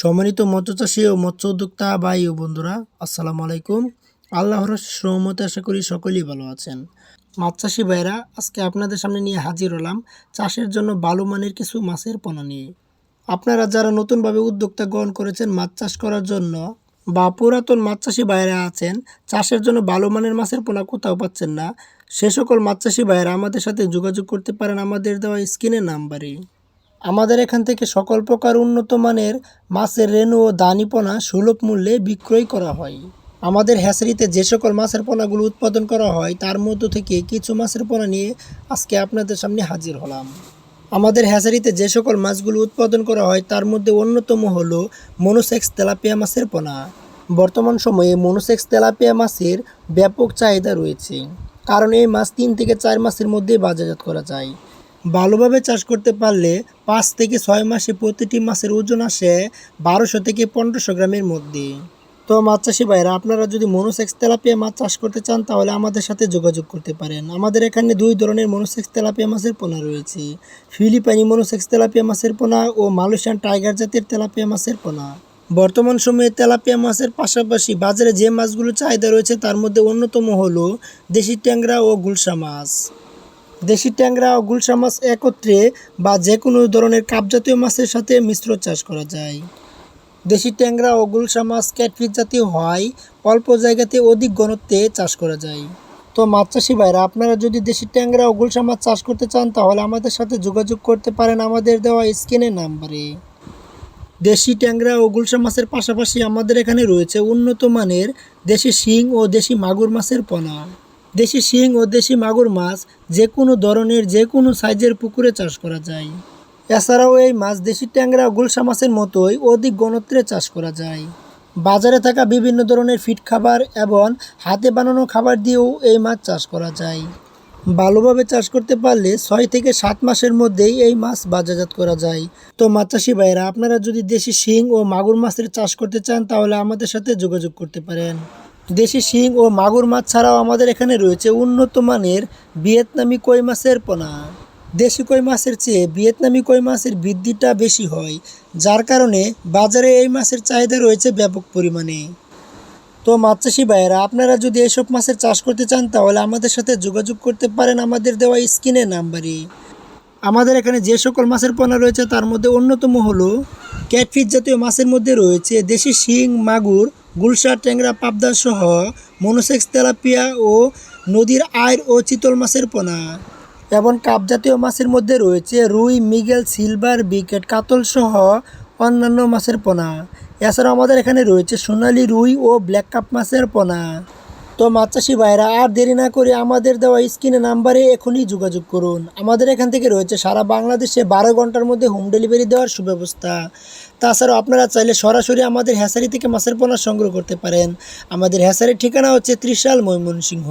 সম্মানিত মৎস্য চাষী ও মৎস্য উদ্যোক্তা ভাই ও বন্ধুরা, আসসালামু আলাইকুম। আল্লাহর সহমতে আশা করি সকলেই ভালো আছেন। মাছ চাষি ভাইরা আজকে আপনাদের সামনে নিয়ে হাজির হলাম চাষের জন্য ভালো মানের কিছু মাছের পোনা নিয়ে। আপনারা যারা নতুনভাবে উদ্যোক্তা গ্রহণ করেছেন মাছ চাষ করার জন্য বা পুরাতন মাছ চাষি ভাইরা আছেন, চাষের জন্য ভালো মানের মাছের পোনা কোথাও পাচ্ছেন না, সে সকল মাছ চাষি ভাইরা আমাদের সাথে যোগাযোগ করতে পারেন আমাদের দেওয়া স্ক্রিনের নাম্বারে। আমাদের এখান থেকে সকল প্রকার উন্নত মানের মাছের রেণু ও দানিপনা সুলভ মূল্যে বিক্রয় করা হয়। আমাদের হ্যাচারিতে যে সকল মাছের পোনাগুলো উৎপাদন করা হয়, তার মধ্য থেকে কিছু মাছের পোনা নিয়ে আজকে আপনাদের সামনে হাজির হলাম। আমাদের হ্যাচারিতে যে সকল মাছগুলো উৎপাদন করা হয়, তার মধ্যে অন্যতম হলো মনোসেক্স তেলাপিয়া মাছের পোনা। বর্তমান সময়ে মনোসেক্স তেলাপিয়া মাছের ব্যাপক চাহিদা রয়েছে, কারণ এই মাছ তিন থেকে চার মাসের মধ্যে বাজারজাত করা যায়। ভালোভাবে চাষ করতে পারলে পাঁচ থেকে ছয় মাসে প্রতিটি মাছের ওজন আসে বারোশো থেকে পনেরোশো গ্রামের মধ্যে। তো মাছ চাষি ভাইরা আপনারা যদি মনোসেক্স তেলাপিয়া মাছ চাষ করতে চান, তাহলে আমাদের সাথে যোগাযোগ করতে পারেন। আমাদের এখানে দুই ধরনের মনোসেক্স তেলাপিয়া মাছের পোনা রয়েছে। ফিলিপাইনি মনোসেক্স তেলাপিয়া মাছের পোনা ও মালয়েশিয়ান টাইগার জাতের তেলাপিয়া মাছের পোনা। বর্তমান সময়ে তেলাপিয়া মাছের পাশাপাশি বাজারে যে মাছগুলো চাহিদা রয়েছে, তার মধ্যে অন্যতম হলো দেশি ট্যাংরা ও গুলশা মাছ। দেশি ট্যাংরা ও গুলশা মাছ একত্রে বা যে কোনো ধরনের কাপজাতীয় মাছের সাথে মিশ্র চাষ করা যায়। দেশি ট্যাংরা ও গুলশা মাছ ক্যাটফিস জাতীয় হয়, অল্প জায়গাতে অধিক ঘনত্বে চাষ করা যায়। তো মাছ চাষি ভাইরা, আপনারা যদি দেশি ট্যাংরা ও গুলশা মাছ চাষ করতে চান, তাহলে আমাদের সাথে যোগাযোগ করতে পারেন আমাদের দেওয়া স্ক্রিনের নাম্বারে। দেশি ট্যাংরা ও গুলশা মাছের পাশাপাশি আমাদের এখানে রয়েছে উন্নত মানের দেশি শিং ও দেশি মাগুর মাছের পোনা। দেশি শিং ও দেশি মাগুর মাছ যে কোনো ধরনের যে কোনো সাইজের পুকুরে চাষ করা যায়। এছাড়াও এই মাছ দেশি ট্যাংরা গুলশা মাছের মতোই অধিক গণত্রে চাষ করা যায়। বাজারে থাকা বিভিন্ন ধরনের ফিট খাবার এবং হাতে বানানো খাবার দিয়েও এই মাছ চাষ করা যায়। ভালোভাবে চাষ করতে পারলে ছয় থেকে সাত মাসের মধ্যেই এই মাছ বাজারজাত করা যায়। তো মাছ চাষি ভাইরা আপনারা যদি দেশি শিং ও মাগুর মাছের চাষ করতে চান, তাহলে আমাদের সাথে যোগাযোগ করতে পারেন। দেশি শিং ও মাগুর মাছ ছাড়াও আমাদের এখানে রয়েছে উন্নত মানের ভিয়েতনামি কই মাছের পোনা। দেশি কই মাছের চেয়ে ভিয়েতনামি কই মাছের বৃদ্ধিটা বেশি হয়, যার কারণে বাজারে এই মাছের চাহিদা রয়েছে ব্যাপক পরিমাণে। তো মাছ চাষি ভাইয়েরা, আপনারা যদি এসব মাছের চাষ করতে চান, তাহলে আমাদের সাথে যোগাযোগ করতে পারেন আমাদের দেওয়া স্ক্রিনের নাম্বারে। আমাদের এখানে যে সকল মাছের পোনা রয়েছে, তার মধ্যে অন্যতম হলো ক্যাটফিস জাতীয় মাছের মধ্যে রয়েছে দেশি শিং, মাগুর গুলশা ট্যাংরা, পাবদা সহ মনোসেক্স তেলাপিয়া ও নদীর আয়ের ও চিতল মাছের পোনা। এবং কাপ জাতীয় মাছের মধ্যে রয়েছে রুই, মিগেল, সিলভার, বিকেট, কাতল সহ অন্যান্য মাছের পোনা। এছাড়াও আমাদের এখানে রয়েছে সোনালি রুই ও ব্ল্যাক কাপ মাছের পোনা। তো মাছ ভাইরা, আর দেরি না করে আমাদের দেওয়া স্ক্রিনে নাম্বারে এখনই যোগাযোগ করুন। আমাদের এখান থেকে রয়েছে সারা বাংলাদেশে বারো ঘণ্টার মধ্যে হোম ডেলিভারি দেওয়ার সুব্যবস্থা। তাছাড়াও আপনারা চাইলে সরাসরি আমাদের হ্যাসারি থেকে মাছের পোনা সংগ্রহ করতে পারেন। আমাদের হ্যাসারির ঠিকানা হচ্ছে ত্রিশাল ময়মনসিংহ।